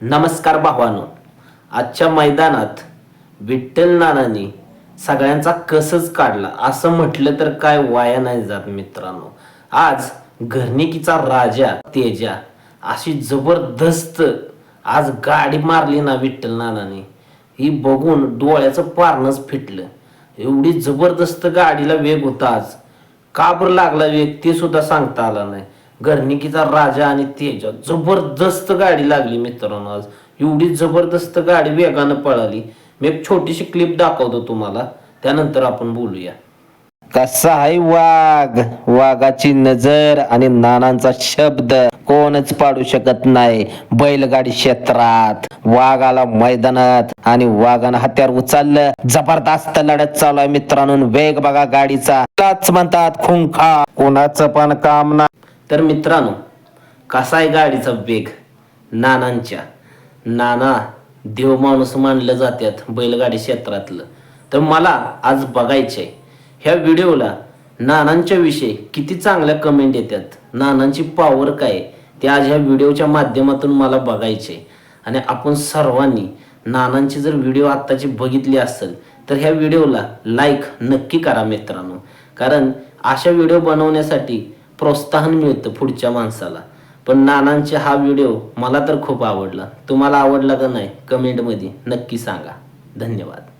नमस्कार भावानो. आजच्या मैदानात विठ्ठल नानांनी सगळ्यांचा कसच काढला? असं म्हटलं तर काय वाया नाही जात मित्रांनो. आज घरनिकीचा राजा तेजा अशी जबरदस्त आज गाडी मारली ना विठ्ठल नानाने. ही बघून डोळ्याचं पारणच फिटलं. एवढी जबरदस्त गाडीला वेग होता आज. का बरं लागला वेग? ते सुद्धा सांगता आला नाही. घरनिकीचा राजा आणि तेजा. जबरदस्त गाडी लागली मित्रांनो आज. एवढी जबरदस्त गाडी वेगानं पळाली. मी एक छोटीशी क्लिप दाखवतो तुम्हाला. त्यानंतर आपण बोलूया. कसा आहे वाघ? वाघाची नजर आणि नानांचा शब्द कोणच पाडू शकत नाही. बैलगाडी क्षेत्रात वाघाला मैदानात आणि वाघानं हत्यार उचललं. जबरदस्त लढत चालू आहे मित्रांनो. वेग बघा गाडीचा. म्हणतात खुंखा. कोणाचं पण काम ना तर मित्रांनो कसा आहे गाडीचा वेग? नानांच्या. नाना देव माणूस मानलं जातात बैलगाडी क्षेत्रातलं. तर मला आज बघायचंय ह्या व्हिडिओला नानांच्या विषयी किती चांगल्या कमेंट येतात नानांची पॉवर काय? ते आज ह्या व्हिडिओच्या माध्यमातून मला बघायचे आणि आपण सर्वांनी नानांची जर व्हिडिओ आत्ताची बघितली असेल तर ह्या व्हिडिओला लाईक नक्की करा मित्रांनो. कारण अशा व्हिडिओ बनवण्यासाठी प्रोत्साहन मिळतं पुढच्या माणसाला. पण नानांचे हा व्हिडिओ मला तर खूप आवडला. तुम्हाला आवडला का नाही कमेंटमध्ये नक्की सांगा. धन्यवाद.